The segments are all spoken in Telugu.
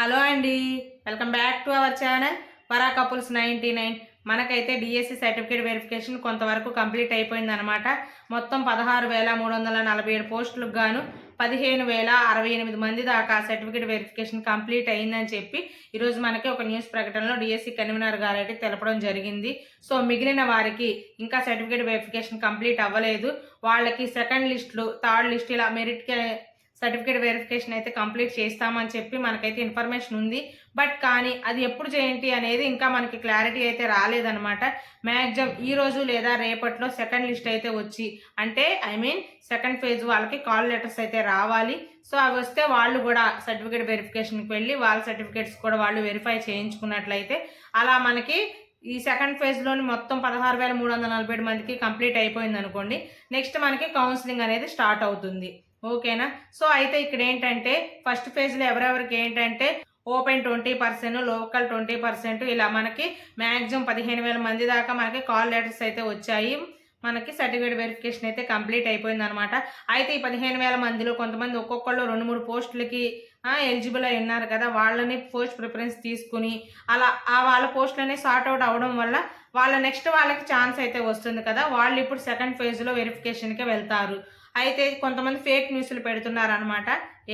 హలో అండి. Welcome back to our channel Vara couples ninety nine. మనకైతే డిఎస్సి సర్టిఫికేట్ వెరిఫికేషన్ కొంతవరకు కంప్లీట్ అయిపోయింది అనమాట మొత్తం పదహారు వేల మూడు వందల నలభై ఏడు పోస్టులకు గాను పదిహేను వేల అరవై ఎనిమిది మంది దాకా సర్టిఫికేట్ వెరిఫికేషన్ కంప్లీట్ అయిందని చెప్పి ఈరోజు మనకి ఒక న్యూస్ ప్రకటనలో డిఎస్సి కన్వీనర్ గారు అయితే తెలపడం జరిగింది. సో మిగిలిన వారికి ఇంకా సర్టిఫికేట్ వెరిఫికేషన్ కంప్లీట్ అవ్వలేదు. వాళ్ళకి సెకండ్ లిస్టులు థర్డ్ లిస్ట్ ఇలా మెరిట్ సర్టిఫికేట్ వెరిఫికేషన్ అయితే కంప్లీట్ చేస్తామని చెప్పి మనకైతే ఇన్ఫర్మేషన్ ఉంది. బట్ కానీ అది ఎప్పుడు చేయండి అనేది ఇంకా మనకి క్లారిటీ అయితే రాలేదనమాట మ్యాక్సిమం ఈ రోజు లేదా రేపట్లో సెకండ్ లిస్ట్ అయితే వచ్చి అంటే ఐ మీన్ సెకండ్ ఫేజ్ వాళ్ళకి కాల్ లెటర్స్ అయితే రావాలి. సో అవి వస్తే వాళ్ళు కూడా సర్టిఫికేట్ వెరిఫికేషన్కి వెళ్ళి వాళ్ళ సర్టిఫికేట్స్ కూడా వాళ్ళు వెరిఫై చేయించుకున్నట్లయితే అలా మనకి ఈ సెకండ్ ఫేజ్లోని మొత్తం పదహారు వేల మూడు వందల నలభై ఏడు మందికి కంప్లీట్ అయిపోయింది అనుకోండి నెక్స్ట్ మనకి కౌన్సిలింగ్ అనేది స్టార్ట్ అవుతుంది. ఓకేనా? సో అయితే ఇక్కడ ఏంటంటే ఫస్ట్ ఫేజ్లో ఎవరెవరికి ఏంటంటే open twenty percent local twenty percent ఇలా మనకి మ్యాక్సిమం పదిహేను వేల మంది దాకా మనకి కాల్ లెటర్స్ అయితే వచ్చాయి. మనకి సర్టిఫికేట్ వెరిఫికేషన్ అయితే కంప్లీట్ అయిపోయింది అనమాట అయితే ఈ పదిహేను వేల మందిలో కొంతమంది ఒక్కొక్కళ్ళు రెండు మూడు పోస్టులకి ఎలిజిబుల్ అయి ఉన్నారు కదా వాళ్ళని పోస్ట్ ప్రిఫరెన్స్ తీసుకుని అలా ఆ వాళ్ళ పోస్టులనే సార్ట్ అవుట్ అవ్వడం వల్ల వాళ్ళ నెక్స్ట్ వాళ్ళకి ఛాన్స్ అయితే వస్తుంది కదా. వాళ్ళు ఇప్పుడు సెకండ్ ఫేజ్లో వెరిఫికేషన్కి వెళ్తారు. అయితే కొంతమంది ఫేక్ న్యూస్లు పెడుతున్నారు అనమాట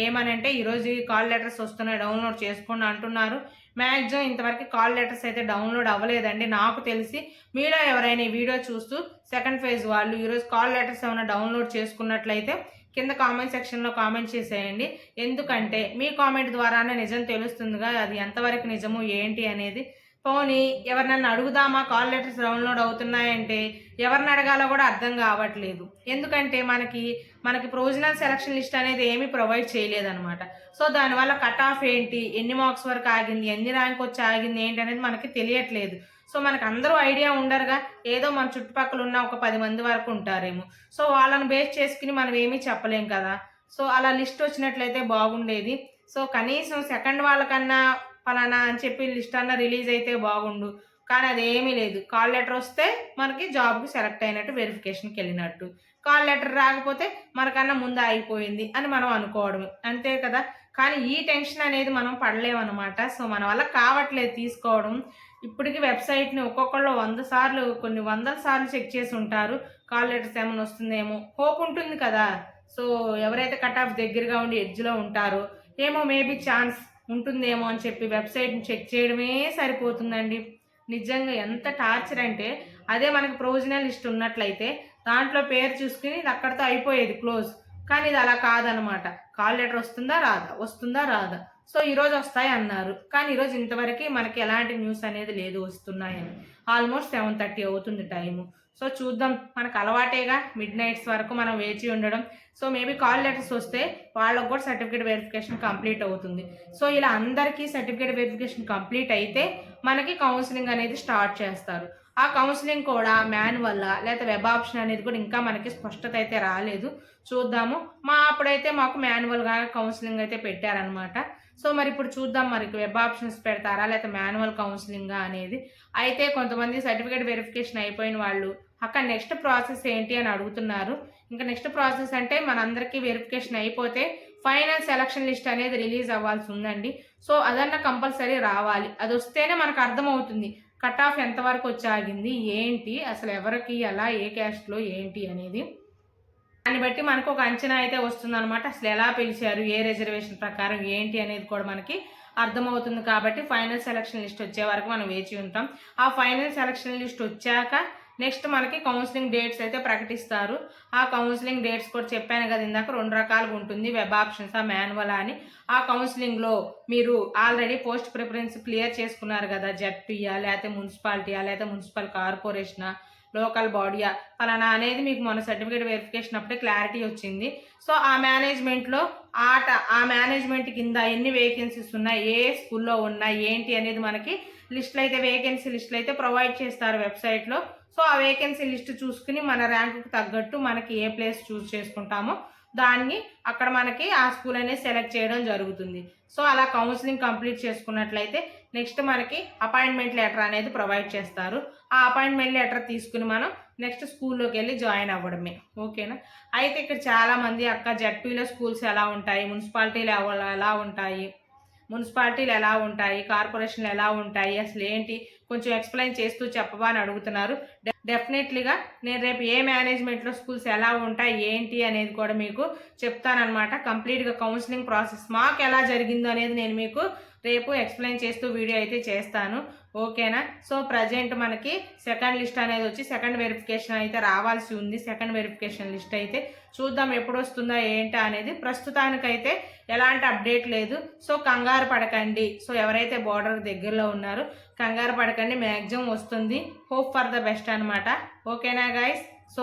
ఏమనంటే ఈరోజు ఈ కాల్ లెటర్స్ వస్తున్నాయి డౌన్లోడ్ చేసుకోండి అంటున్నారు. మ్యాక్సిమం ఇంతవరకు కాల్ లెటర్స్ అయితే డౌన్లోడ్ అవ్వలేదండి. నాకు తెలిసి మీలో ఎవరైనా ఈ వీడియో చూస్తూ సెకండ్ ఫేజ్ వాళ్ళు ఈరోజు కాల్ లెటర్స్ ఏమైనా డౌన్లోడ్ చేసుకున్నట్లయితే కింద కామెంట్ సెక్షన్లో కామెంట్ చేసేయండి. ఎందుకంటే మీ కామెంట్ ద్వారానే నిజం తెలుస్తుందిగా అది ఎంతవరకు నిజము ఏంటి అనేది పోనీ ఎవరినన్నా అడుగుదామా? కాల్ లెటర్స్ డౌన్లోడ్ అవుతున్నాయంటే ఎవరిని అడగాలో కూడా అర్థం కావట్లేదు. ఎందుకంటే మనకి మనకి ప్రొవిజనల్ సెలక్షన్ లిస్ట్ అనేది ఏమీ ప్రొవైడ్ చేయలేదన్నమాట. సో దానివల్ల కట్ ఆఫ్ ఏంటి? ఎన్ని మార్క్స్ వరకు ఆగింది? ఎన్ని ర్యాంక్ వచ్చి ఆగింది? ఏంటి అనేది మనకి తెలియట్లేదు. సో మనకు అందరూ ఐడియా ఉండరుగా. ఏదో మన చుట్టుపక్కల ఉన్న ఒక పది మంది వరకు ఉంటారేమో. సో వాళ్ళని బేస్ చేసుకుని మనం ఏమీ చెప్పలేం కదా. సో అలా లిస్ట్ వచ్చినట్లయితే బాగుండేది. సో కనీసం సెకండ్ వాళ్ళకన్నా ఫలానా అని చెప్పి లిస్ట్ అన్న రిలీజ్ అయితే బాగుండు. కానీ అది ఏమీ లేదు. కాల్ లెటర్ వస్తే మనకి జాబ్కి సెలెక్ట్ అయినట్టు వెరిఫికేషన్కి వెళ్ళినట్టు. కాల్ లెటర్ రాకపోతే మనకన్నా ముందు అయిపోయింది అని మనం అనుకోవడం అంతే కదా? కానీ ఈ టెన్షన్ అనేది మనం పడలేమన్నమాట. సో మన వల్ల కావట్లేదు తీసుకోవడం. ఇప్పటికి వెబ్సైట్ని ఒక్కొక్కళ్ళు వంద సార్లు కొన్ని వందల సార్లు చెక్ చేసి ఉంటారు. కాల్ లెటర్స్ ఏమైనా వస్తుందేమో. హోప్ ఉంటుంది కదా? సో ఎవరైతే కట్ ఆఫ్ దగ్గరగా ఉండి ఎడ్జ్లో ఉంటారో ఏమో మేబీ ఛాన్స్ ఉంటుందేమో అని చెప్పి వెబ్సైట్ని చెక్ చేయడమే సరిపోతుందండి. నిజంగా ఎంత టార్చర్ అంటే అదే మనకు ప్రొవిజనల్ లిస్ట్ ఉన్నట్లయితే దాంట్లో పేరు చూసుకుని ఇది అక్కడితో అయిపోయేది క్లోజ్. కానీ ఇది అలా కాదనమాట. కాల్ లెటర్ వస్తుందా రాదా? వస్తుందా రాదా? సో ఈరోజు వస్తాయి అన్నారు. కానీ ఈరోజు ఇంతవరకు మనకి ఎలాంటి న్యూస్ అనేది లేదు వస్తున్నాయని. ఆల్మోస్ట్ సెవెన్ థర్టీ అవుతుంది టైము. సో చూద్దాం మనకు అలవాటేగా మిడ్ నైట్స్ వరకు మనం వేచి ఉండడం. సో మేబీ కాల్ లెటర్స్ వస్తే వాళ్ళకు కూడా సర్టిఫికేట్ వెరిఫికేషన్ కంప్లీట్ అవుతుంది. సో ఇలా అందరికీ సర్టిఫికేట్ వెరిఫికేషన్ కంప్లీట్ అయితే మనకి కౌన్సిలింగ్ అనేది స్టార్ట్ చేస్తారు. ఆ కౌన్సిలింగ్ కూడా మాన్యువల్ లేకపోతే వెబ్ ఆప్షన్ అనేది కూడా ఇంకా మనకి స్పష్టత అయితే రాలేదు. చూద్దాము. మా అప్పుడైతే మాకు మాన్యువల్గా కౌన్సిలింగ్ అయితే పెట్టారనమాట సో మరి ఇప్పుడు చూద్దాం మరి వెబ్ ఆప్షన్స్ పెడతారా? లేకపోతే మాన్యువల్ కౌన్సిలింగా అనేది? అయితే కొంతమంది సర్టిఫికేట్ వెరిఫికేషన్ అయిపోయిన వాళ్ళు అక్కడ నెక్స్ట్ ప్రాసెస్ ఏంటి అని అడుగుతున్నారు. ఇంకా నెక్స్ట్ ప్రాసెస్ అంటే మనందరికీ వెరిఫికేషన్ అయిపోతే ఫైనల్ సెలక్షన్ లిస్ట్ అనేది రిలీజ్ అవ్వాల్సి ఉందండి. సో అదన్నా కంపల్సరీ రావాలి. అది వస్తేనే మనకు అర్థమవుతుంది కట్ ఆఫ్ ఎంతవరకు వచ్చి ఆగింది ఏంటి అసలు ఎవరికి ఎలా ఏ క్యాస్ట్లో ఏంటి అనేది. దాన్ని బట్టి మనకు ఒక అంచనా అయితే వస్తుంది అనమాట అసలు ఎలా పిలిచారు ఏ రిజర్వేషన్ ప్రకారం ఏంటి అనేది కూడా మనకి అర్థమవుతుంది కాబట్టి ఫైనల్ సెలక్షన్ లిస్ట్ వచ్చే వరకు మనం వేచి ఉంటాం. ఆ ఫైనల్ సెలక్షన్ లిస్ట్ వచ్చాక నెక్స్ట్ మనకి కౌన్సిలింగ్ డేట్స్ అయితే ప్రకటిస్తారు. ఆ కౌన్సిలింగ్ డేట్స్ కూడా చెప్పాను కదా ఇందాక రెండు రకాలుగా ఉంటుంది. వెబ్ ఆప్షన్స్ ఆ మాన్యువల్ అని. ఆ కౌన్సిలింగ్లో మీరు ఆల్రెడీ పోస్ట్ ప్రిఫరెన్స్ క్లియర్ చేసుకున్నారు కదా జడ్పీయా లేకపోతే మున్సిపాలిటీయా లేకపోతే మున్సిపల్ కార్పొరేషనా? లోకల్ బాడీయా ఫలానా అనేది మీకు మన సర్టిఫికేట్ వెరిఫికేషన్ అప్పుడే క్లారిటీ వచ్చింది. సో ఆ మేనేజ్మెంట్లో ఆట ఆ మేనేజ్మెంట్ కింద ఎన్ని వేకెన్సీస్ ఉన్నాయి ఏ స్కూల్లో ఉన్నాయి ఏంటి అనేది మనకి లిస్టులు అయితే వేకెన్సీ లిస్టులు అయితే ప్రొవైడ్ చేస్తారు వెబ్సైట్లో సో ఆ వేకెన్సీ లిస్ట్ చూసుకుని మన ర్యాంకుకి తగ్గట్టు మనకి ఏ ప్లేస్ చూస్ చేసుకుంటామో దాన్ని అక్కడ మనకి ఆ స్కూల్ అనేది సెలెక్ట్ చేయడం జరుగుతుంది. సో అలా కౌన్సిలింగ్ కంప్లీట్ చేసుకున్నట్లయితే నెక్స్ట్ మనకి అపాయింట్మెంట్ లెటర్ అనేది ప్రొవైడ్ చేస్తారు. ఆ అపాయింట్మెంట్ లెటర్ తీసుకుని మనం నెక్స్ట్ స్కూల్లోకి వెళ్ళి జాయిన్ అవ్వడమే. ఓకేనా? అయితే ఇక్కడ చాలామంది అక్క జడ్పీలో స్కూల్స్ ఎలా ఉంటాయి? మున్సిపాలిటీలు ఎలా ఉంటాయి? మున్సిపాలిటీలు ఎలా ఉంటాయి? కార్పొరేషన్లు ఎలా ఉంటాయి? అసలు ఏంటి? కొంచెం ఎక్స్ప్లెయిన్ చేస్తూ చెప్పవా అని అడుగుతున్నారు. డె- డెఫినెట్లీగా నేను రేపు ఏ మేనేజ్మెంట్లో స్కూల్స్ ఎలా ఉంటాయి? ఏంటి అనేది కూడా మీకు చెప్తానమాట కంప్లీట్గా కౌన్సిలింగ్ ప్రాసెస్ మాకు ఎలా జరిగిందో అనేది నేను మీకు రేపు ఎక్స్ప్లెయిన్ చేస్తూ వీడియో అయితే చేస్తాను. ఓకేనా సో ప్రజెంట్ మనకి సెకండ్ లిస్ట్ అనేది వచ్చి సెకండ్ వెరిఫికేషన్ అయితే రావాల్సి ఉంది. సెకండ్ వెరిఫికేషన్ లిస్ట్ అయితే చూద్దాం ఎప్పుడు వస్తుందో ఏంటా అనేది. ప్రస్తుతానికైతే ఎలాంటి అప్డేట్ లేదు. సో కంగారు పడకండి. సో ఎవరైతే బోర్డర్ దగ్గరలో ఉన్నారో కంగారు పడకండి. మ్యాక్సిమం వస్తుంది. హోప్ ఫర్ ద బెస్ట్ అనమాట ఓకేనా గాయస్ సో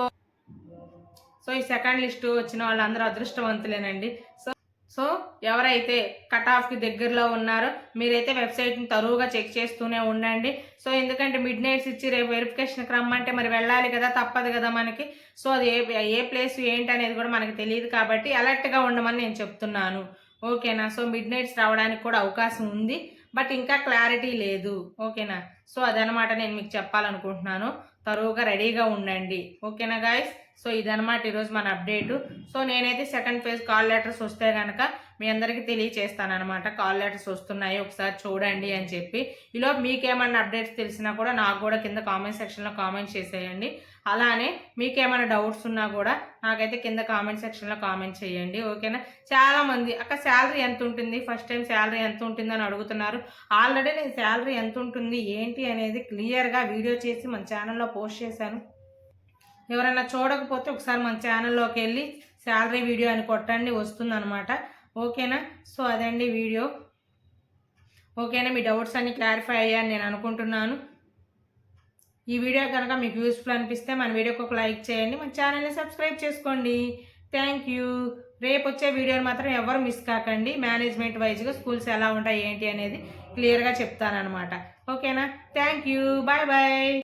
సో ఈ సెకండ్ లిస్ట్ వచ్చిన వాళ్ళందరూ అదృష్టవంతులేనండి. సో సో ఎవరైతే కట్ ఆఫ్కి దగ్గరలో ఉన్నారో మీరైతే వెబ్సైట్ని తరువుగా చెక్ చేస్తూనే ఉండండి. సో ఎందుకంటే మిడ్ నైట్స్ ఇచ్చి రేపు వెరిఫికేషన్కి రమ్మంటే మరి వెళ్ళాలి కదా తప్పదు కదా మనకి. సో అది ఏ ఏ ప్లేస్ ఏంటి అనేది కూడా మనకి తెలియదు కాబట్టి అలర్ట్గా ఉండమని నేను చెప్తున్నాను. ఓకేనా? సో మిడ్ నైట్స్ రావడానికి కూడా అవకాశం ఉంది. బట్ ఇంకా క్లారిటీ లేదు. ఓకేనా? సో అదనమాట నేను మీకు చెప్పాలనుకుంటున్నాను. తరువుగా రెడీగా ఉండండి. ఓకేనా గాయస్ సో ఇదనమాట ఈరోజు మన అప్డేటు. సో నేనైతే సెకండ్ ఫేజ్ కాల్ లెటర్స్ వస్తే కనుక మీ అందరికీ తెలియచేస్తానమాట కాల్ లెటర్స్ వస్తున్నాయి ఒకసారి చూడండి అని చెప్పి. ఇలా మీకేమన్నా అప్డేట్స్ తెలిసినా కూడా నాకు కూడా కింద కామెంట్ సెక్షన్లో కామెంట్ చేసేయండి. అలానే మీకేమైనా డౌట్స్ ఉన్నా కూడా నాకైతే కింద కామెంట్ సెక్షన్లో కామెంట్ చేయండి. ఓకేనా చాలామంది అక్క శాలరీ ఎంత ఉంటుంది ఫస్ట్ టైం శాలరీ ఎంత ఉంటుంది అని అడుగుతున్నారు. ఆల్రెడీ నేను శాలరీ ఎంత ఉంటుంది ఏంటి అనేది క్లియర్గా వీడియో చేసి మన ఛానల్లో పోస్ట్ చేశాను. ఎవరైనా చూడకపోతే ఒకసారి మన ఛానల్లోకి వెళ్ళి శాలరీ వీడియో అని కొట్టండి వస్తుందన్నమాట. ఓకేనా? సో అదండి వీడియో. ఓకేనా? మీ డౌట్స్ అన్ని క్లారిఫై అయ్యాయని నేను అనుకుంటున్నాను. ఈ వీడియో కనుక మీకు యూస్ఫుల్ అనిపిస్తే మన వీడియోకి ఒక లైక్ చేయండి మన ఛానల్ని సబ్స్క్రైబ్ చేసుకోండి. Thank you. రేపు వచ్చే వీడియోని మాత్రం ఎవరు మిస్ కాకండి. మేనేజ్మెంట్ వైజ్గా స్కూల్స్ ఎలా ఉంటాయి ఏంటి అనేది క్లియర్గా చెప్తానమాట ఓకేనా? Thank you. Bye bye.